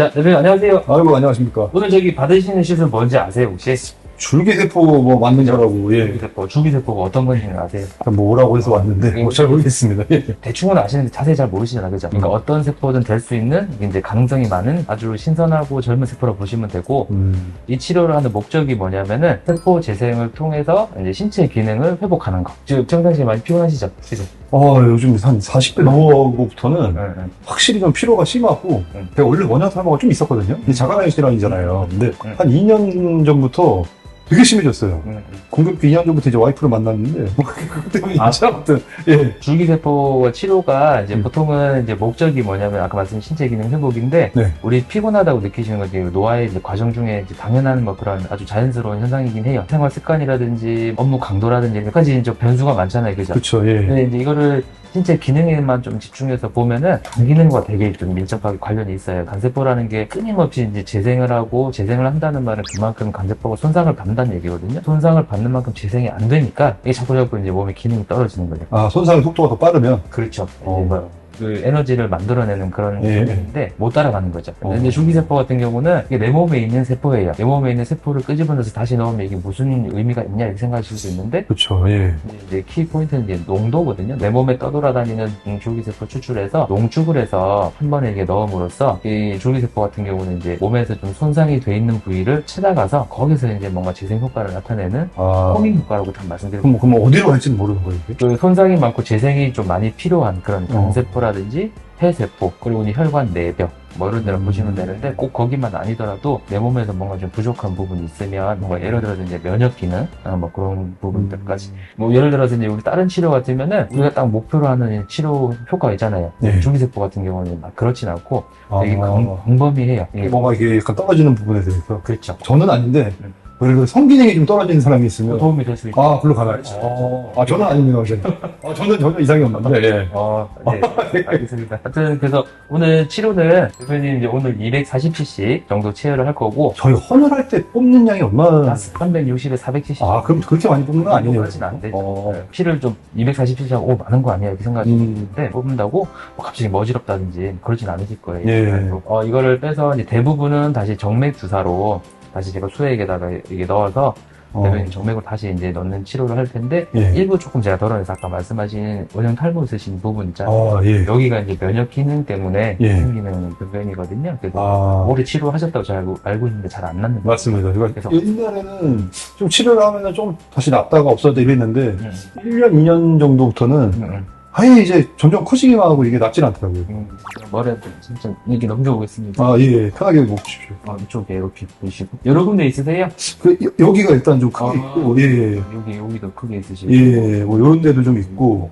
자, 대표님 안녕하세요. 아이고 안녕하십니까. 오늘 저기 받으시는 시술 뭔지 아세요, 혹시? 줄기세포 뭐 맞는 거라고 예. 줄기세포, 줄기세포가 어떤 건지는 아세요? 뭐라고 해서 왔는데 뭐 잘 모르겠습니다. 예. 대충은 아시는데 자세히 잘 모르시잖아요, 그죠? 그러니까 음. 어떤 세포든 될 수 있는 이제 가능성이 많은 아주 신선하고 젊은 세포라고 보시면 되고 음. 이 치료를 하는 목적이 뭐냐면은 세포 재생을 통해서 이제 신체 기능을 회복하는 거. 지금 평상시에 많이 피곤하시죠? 그죠? 어 요즘 한 40대 넘어고부터는 응, 응. 확실히 좀 피로가 심하고 음. 제가 원래 원형 탈모가 좀 있었거든요. 근데 자가면역 질환이잖아요. 근데 음. 한 2년 전부터 되게 심해졌어요. 응, 응. 공교롭게 2년 전부터 이제 와이프를 만났는데 뭐 그것 때문에 아. 이제 아무튼 예. 줄기세포 치료가 이제 음. 보통은 이제 목적이 뭐냐면 아까 말씀드린 신체 기능 회복인데 네. 우리 피곤하다고 느끼시는 건지 노화의 이제 과정 중에 이제 당연한 뭐 그런 아주 자연스러운 현상이긴 해요. 생활 습관이라든지 업무 강도라든지 몇 가지 이제 변수가 많잖아요, 그죠? 그렇죠. 예. 근데 이제 이거를 신체 기능에만 좀 집중해서 보면은 간 기능과 되게 좀 밀접하게 관련이 있어요. 간세포라는 게 끊임없이 이제 재생을 하고 재생을 한다는 말은 그만큼 간세포가 손상을 받 는다는 얘기거든요. 손상을 받는 만큼 재생이 안 되니까 이게 자꾸 자꾸 이제 몸의 기능이 떨어지는 거죠. 아 손상의 속도가 더 빠르면 그렇죠. 어. 그 에너지를 만들어내는 그런 예. 기능인데 못 따라가는 거죠. 어. 근데 줄기세포 같은 경우는 이게 내 몸에 있는 세포예요. 내 몸에 있는 세포를 끄집어내서 다시 넣으면 이게 무슨 의미가 있냐 이렇게 생각하실 수 있는데 그렇죠. 예. 이제 키 포인트는 이제 농도거든요. 내 몸에 떠돌아다니는 음, 줄기세포 추출해서 농축을 해서 한 번에 이게 넣음으로써 이 줄기세포 같은 경우는 이제 몸에서 좀 손상이 돼 있는 부위를 찾아가서 거기서 이제 뭔가 재생 효과를 나타내는 아 호밍 효과라고 좀 말씀드리고 그럼, 그럼 어디로 갈지는 모르는 거예요. 그 손상이 많고 재생이 좀 많이 필요한 그런 어. 간세포라 든지 폐세포 그리고 이 혈관 내벽 뭐 이런 데를 음. 보시면 되는데 꼭 거기만 아니더라도 내 몸에서 뭔가 좀 부족한 부분이 있으면 뭔가 예를 들어서 이제 면역 기능 아, 뭐 그런 부분들까지. 뭐 예를 들어서 이제 우리 다른 치료 같으면은 우리가 딱 목표로 하는 치료 효과 있잖아요. 네. 줄기세포 같은 경우는 막 그렇진 않고 아, 되게 광, 광범위해요. 뭔가 이게 약간 떨어지는 부분에 대해서? 그렇죠. 저는 아닌데 음. 예를 들어 성기능이 좀 떨어지는 사람이 있으면 도움이 될 수 있죠 아 글로 가봐야지. 어. 아 저는. 이제. 아 저는 전혀 이상이 없는데. 예. 어, 네. 알겠습니다. 하여튼, 그래서 오늘 치료는 대표님 이제 오늘 240cc 정도 치료를 할 거고, 저희 헌혈할 때 뽑는 양이 얼마나? 360에 400cc. 아 그럼 그렇게 많이 뽑는 건 아니네요. 까지는 안 되죠. 어. 네. 피를 좀 240cc하고, 오, 많은 거 아니야. 이렇게 생각하시는데, 음. 뽑는다고 뭐 갑자기 머지럽다든지 그러진 않으실 거예요. 예. 어, 이거를 빼서 이제 대부분은 다시 정맥 주사로 다시 제가 수액에다가 이게 넣어서 어. 대표님 정맥으로 다시 이제 넣는 치료를 할 텐데, 예. 일부 조금 제가 덜어내서 아까 말씀하신 원형 탈모 있으신 부분 있잖아요. 아 예. 여기가 이제 면역 기능 때문에 예. 생기는 병변이거든요. 그래서 아 오래 치료하셨다고 제가 알고, 알고 있는데 잘 안 낫는 거예요. 맞습니다. 그래서- 옛날에는 좀 치료를 하면은 좀 다시 낫다가 없어졌다 이랬는데 음, 1년 2년 정도부터는 음, 음, 아예 이제 점점 커지기만 하고 이게 낫질 않더라고요. 음. 머리에 진짜 이렇게 넘겨보겠습니다. 아 예. 편하게 먹으십시오. 어, 이쪽에 이렇게 보시고 여러 군데 있으세요? 그 여- 여기가 일단 좀 크게 아. 있고 예. 여기 여기도 크게 있으시고 예. 뭐 이런 데도 좀 있고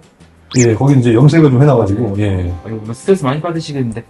예. 거기 이제 염색을 좀 해놔가지고 예. 어, 이거 뭐 스트레스 많이 받으시겠는데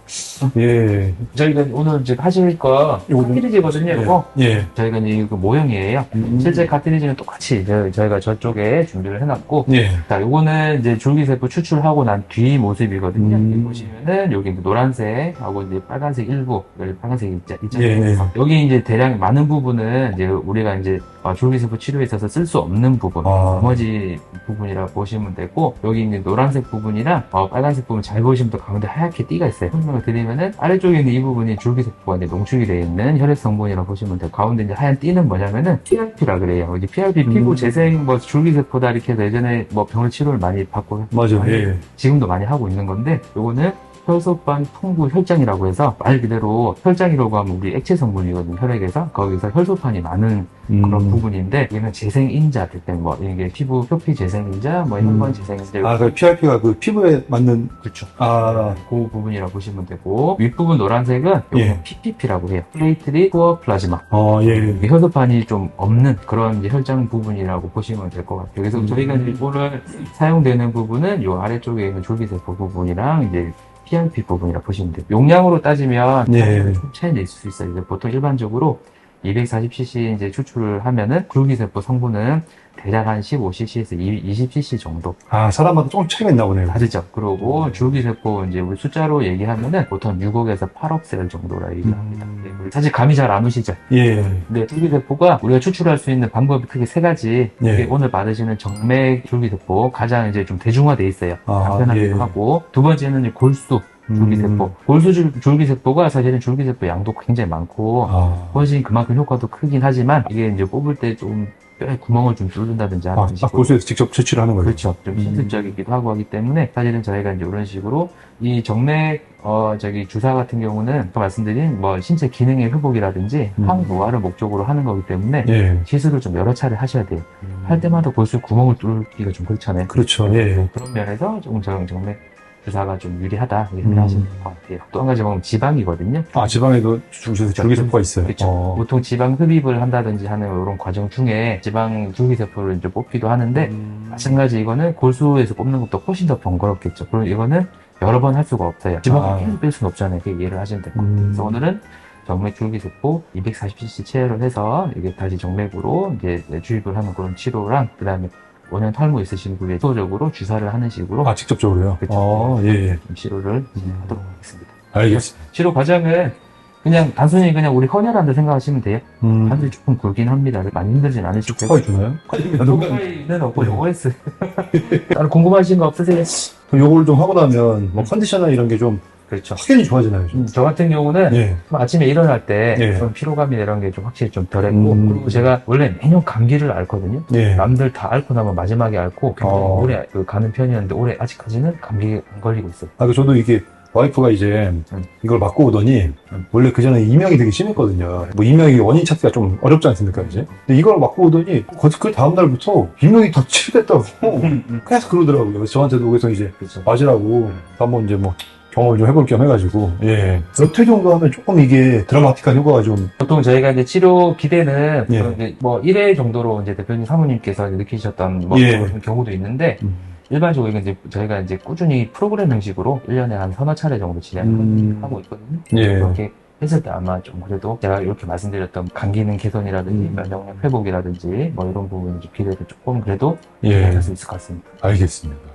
예. 저희가 오늘 이제 하실 거 요거 좀- 카트리지거든요. 이거 예. 저희가 이제 이거 모형이에요. 음. 실제 카트리지는 똑같이 저희- 저희가 저쪽에 준비를 해놨고 예. 자, 요거는 이제 줄기세포 추출하고 난 뒤 모습이거든요. 음. 여기 보시면은 여기 이제 노란색하고 이제 빨간색 일부, 여기 빨간색 있자, 있잖아요. 예. 여기 이제 대량 많은 부분은 이제 우리가 이제 어, 줄기세포 치료에 있어서 쓸 수 없는 부분, 아. 나머지 부분이라 보시면 되고 여기 이제 노란색 부분이랑 어, 빨간색 부분 잘 보시면 또 가운데 하얗게 띠가 있어요. 설명을 드리면은 아래쪽에 있는 이 부분이 줄기세포가 이제 농축이 되어 있는 혈액 성분이라고 보시면 돼요. 가운데 이제 하얀 띠는 뭐냐면은 PRP라 그래요. 이제 PRP 피부 음. 재생 뭐 줄기세포다 이렇게 해서 예전에 뭐 병을 치료를 많이 받고 맞아. 예. 지금도 많이 하고 있는 건데 요거는 혈소판 통부 혈장이라고 해서 말 그대로 혈장이라고 하면 우리 액체 성분이거든요 혈액에서 거기서 혈소판이 많은 그런 음. 부분인데 여기는 재생 인자들 때문에 뭐 이게 피부 표피 재생 인자 뭐 혈관 음. 재생 인자 아, 그 PRP가 그 피부에 맞는 그렇죠 아, 그 부분이라고 보시면 되고 윗부분 노란색은 예. PPP라고 해요 플레이트리 푸어 플라즈마 어, 예. 이게 혈소판이 좀 없는 그런 이제 혈장 부분이라고 보시면 될 것 같아요. 그래서 음. 저희가 이제 오늘 사용되는 부분은 이 아래쪽에 있는 줄기세포 부분이랑 이제 PRP 부분이라 보시면 돼요. 용량으로 따지면 예. 좀 차이는 있을 수 있어요. 이제 보통 일반적으로 240cc 이제 추출을 하면은 줄기세포 성분은 대략 한 15cc에서 20cc 정도 아, 사람마다 조금 차이가 있나 보네요. 다르죠. 그리고 줄기세포 이제 우리 숫자로 얘기하면은 보통 6억에서 8억 셀 정도라 얘기합니다. 음. 네, 우리 사실 감이 잘 안 오시죠? 예. 근데 줄기세포가 우리가 추출할 수 있는 방법이 크게 세 가지. 예. 이게 오늘 받으시는 정맥 줄기세포 가장 이제 좀 대중화돼 있어요. 아, 간편하기도 예. 하고 두 번째는 골수 줄기세포. 음. 골수 줄- 줄기세포가 사실은 줄기세포 양도 굉장히 많고 아, 훨씬 그만큼 효과도 크긴 하지만 이게 이제 뽑을 때 좀 뼈에 구멍을 좀 뚫는다든지 아, 하는 딱 식으로 골수에서 직접 채취를 하는 거예요. 그렇죠. 좀 음. 신습적이기도 하고 하기 때문에 사실은 저희가 이제 이런 식으로 이 정맥 어 저기 주사 같은 경우는 아까 말씀드린 뭐 신체 기능의 회복이라든지 음. 항 노화를 목적으로 하는 거기 때문에 예. 시술을 좀 여러 차례 하셔야 돼요. 할 때마다 골수 구멍을 뚫기가 좀 그렇잖아요. 그렇죠. 예. 그런 면에서 조금 정, 정맥 주사가 좀 유리하다 이렇게 음. 생각하시면 될 것 같아요. 또 한 가지 보면 지방이거든요. 아, 지방에도 줄기세포, 줄기세포가 있어요. 그렇죠. 어. 보통 지방 흡입을 한다든지 하는 이런 과정 중에 지방 줄기세포를 이제 뽑기도 하는데 음. 마찬가지 이거는 골수에서 뽑는 것도 훨씬 더 번거롭겠죠. 그럼 이거는 여러 번 할 수가 없어요. 지방을 아. 계속 뺄 수는 없잖아요. 그게 이해를 하시면 될 것 같아요. 음. 그래서 오늘은 정맥 줄기세포 240cc 체열을 해서 이게 다시 정맥으로 이제 주입을 하는 그런 치료랑 그 다음에 원형 탈모 있으신 분에 소적으로 주사를 하는 식으로 아, 직접적으로요? 그렇죠. 아, 예, 예. 좀 치료를 진행하도록 하겠습니다. 알겠습니다. 치료 과정은 그냥 단순히 그냥 우리 헌혈한다 생각하시면 돼요. 음. 단순히 조금 굵긴 합니다. 많이 힘들진 않으실 테고. 초파이 주나요? 누가 초파이는 없고 OS. 다른 궁금하신 거 없으세요? 그럼 요걸 좀 하고 나면 뭐 컨디션이나 이런 게 좀 그렇죠. 확연히 좋아지나요? 좀? 음, 저 같은 경우는 예. 좀 아침에 일어날 때 예. 좀 피로감이나 이런 게 좀 확실히 좀 덜했고 음. 그리고 제가 원래 매년 감기를 앓거든요. 예. 남들 다 앓고 나면 마지막에 앓고 굉장히 어. 오래 그 가는 편이었는데 올해 아직까지는 감기에 안 걸리고 있어요. 아, 그 저도 이게 와이프가 이제 음. 이걸 맞고 오더니 음. 원래 그 전에 이명이 되게 심했거든요. 뭐 이명이 원인 찾기가 좀 어렵지 않습니까, 이제? 근데 이걸 맞고 오더니 그, 그 다음 날부터 이명이 다 치료됐다고 계속 그러더라고요. 그래서 저한테도 그래서 이제 그렇죠. 맞으라고 한번 이제 뭐 경험을 좀 해볼 겸 해가지고 예. 몇회 정도 하면 조금 이게 드라마틱한 효과가 좀 보통 저희가 이제 치료 기대는 예. 그 이제 뭐 1회 정도로 이제 대표님 사모님께서 느끼셨던 뭐 예. 그런 경우도 있는데 음. 일반적으로 이제 저희가 이제 꾸준히 프로그램 형식으로 1년에 한 서너 차례 정도 진행하고 음. 있거든요. 예. 그렇게 했을 때 아마 좀 그래도 제가 이렇게 말씀드렸던 간 기능 개선이라든지 음. 면역력 회복이라든지 뭐 이런 부분 좀 기대도 조금 그래도 예. 할수 있을 것 같습니다. 알겠습니다.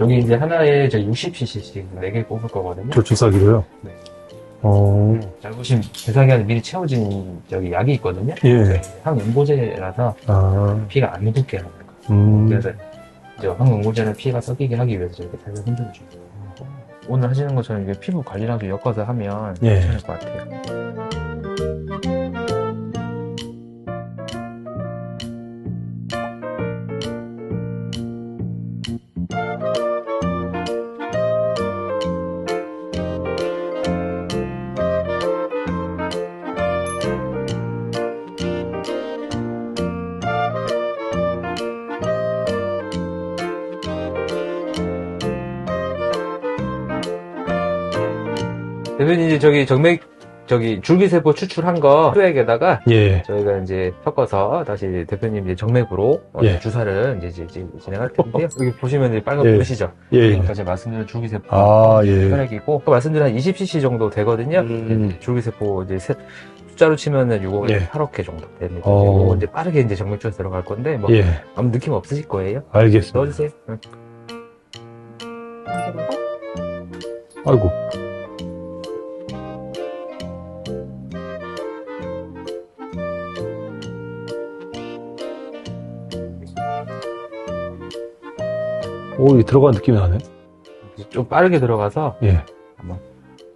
여기 이제 하나에 저 60cc씩 4개 뽑을 거거든요. 저 주사기로요? 네. 어, 잘 보시면 대상이 안에 미리 채워진 저기 약이 있거든요. 예. 항응고제라서 아, 피가 안 묻게 하는 거예요. 음. 그래서 이제 항응고제는 피가 섞이게 하기 위해서 저렇게 살살 흔들어줘요. 오늘 하시는 것처럼 이게 피부 관리랑 좀 엮어서 하면 예. 괜찮을 것 같아요. 대표님 이제 저기 정맥 저기 줄기세포 추출한 거 수액에다가 예. 저희가 이제 섞어서 다시 대표님 이제 정맥으로 어, 예. 주사를 이제, 이제, 이제 진행할 텐데요. 여기 보시면 이제 빨간 예. 보이시죠? 예. 아까 제가 말씀드린 줄기세포 아, 예. 혈액이고 또 말씀드린 한 20cc 정도 되거든요. 음. 이제 줄기세포 이제 세- 숫자로 치면은 요거 예. 8억 개 정도 됩니다. 어. 이제 빠르게 이제 정맥주에서 들어갈 건데 뭐 예. 아무 느낌 없으실 거예요. 알겠습니다. 넣어주세요. 응. 아이고. 오, 이 들어간 느낌이 나네. 좀 빠르게 들어가서 예. 아마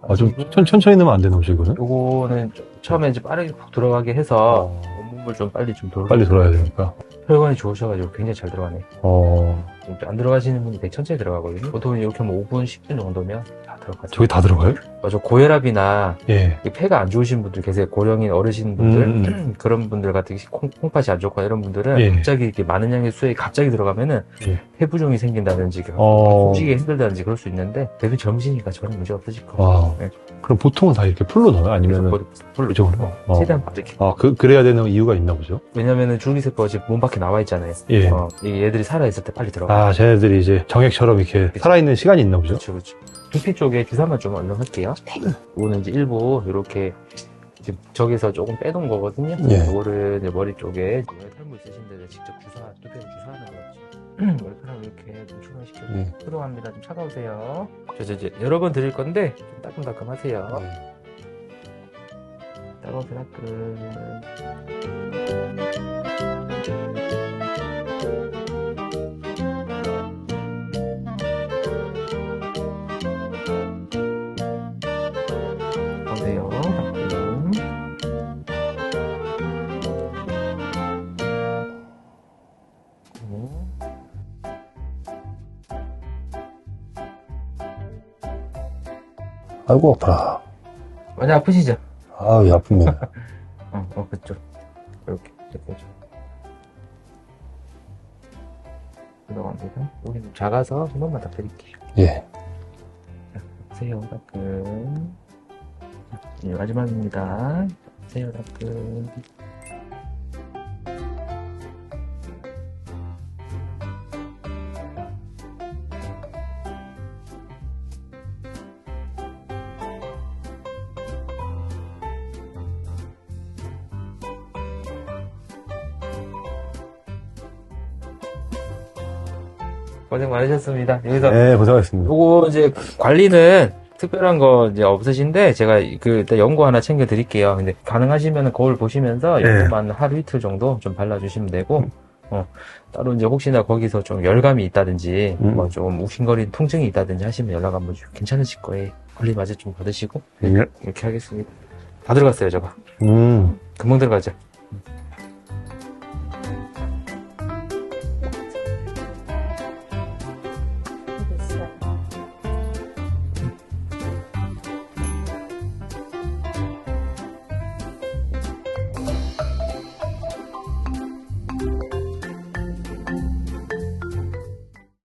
아, 좀 천, 천천히 넣으면 안 되나, 혹시 이거는? 요거는 좀 처음에 이제 빠르게 푹 들어가게 해서 온몸을 좀 빨리 좀 돌. 빨리 돌아야 되니까. 혈관이 좋으셔가지고 굉장히 잘 들어가네. 어, 좀안 들어가시는 분이 되게 천천히 들어가거든요. 보통 이렇게 하면 5분, 10분 정도면 다 들어가죠. 저기 다 들어가요? 맞아. 고혈압이나 예. 이 폐가 안 좋으신 분들 계세요. 고령인 어르신 분들, 음, 그런 분들 같은 콩, 콩팥이 안 좋거나 이런 분들은 예. 갑자기 이렇게 많은 양의 수액이 갑자기 들어가면은 예. 폐 부종이 생긴다든지 어. 숨쉬기 힘들다든지 그럴 수 있는데 대비 젊으시니까 전혀 문제 없으실 거예요. 와. 네. 그럼 보통은 다 이렇게 풀로 넣어요? 아니면은. 불로 이쪽으로? 어. 최대한 빠르게. 아, 그, 그래야 되는 이유가 있나 보죠? 왜냐면은 줄기세포가 지금 몸 밖에 나와 있잖아요. 예. 어, 이 얘들이 살아 있을 때 빨리 들어가. 아, 쟤네들이 이제 정액처럼 이렇게 그쵸. 살아있는 시간이 있나 보죠? 그렇죠, 그렇죠. 두피 쪽에 주사만 좀 얼른 할게요. 이거는 이제 일부 이렇게 지금 저기서 조금 빼놓은 거거든요. 예. 이거를 이제 머리 쪽에 탈모 있으신 데는 직접 주사 두피로 주사하는 거죠. 머리카락을 이렇게 좀 충전시켜 예. 소독합니다. 좀 차가우세요. 저, 저, 이제 여러 번 드릴 건데 좀 따끔따끔 하세요. 예. 따가운 따끔. 아이고, 아파라. 많이 아프시죠? 아우, 아프네. 어, 어, 그쪽. 이렇게, 이렇게 좀. 들어갑니다. 여기 좀 작아서 한 번만 더 드릴게요. 예. 새우 닭금. 네, 마지막입니다. 새우 닭금. 고생 많으셨습니다. 여기서 네, 고생하셨습니다. 요거 이제 관리는 특별한 거 이제 없으신데 제가 그 일단 연고 하나 챙겨 드릴게요. 근데 가능하시면 거울 보시면서 네. 연고만 하루 이틀 정도 좀 발라주시면 되고 어 따로 이제 혹시나 거기서 좀 열감이 있다든지 음. 뭐좀 욱신거리는 통증이 있다든지 하시면 연락 한번 주시고 괜찮으실 거예요. 관리 마저 좀 받으시고 예. 이렇게 하겠습니다. 다 들어갔어요, 저거. 음. 금방 들어가죠.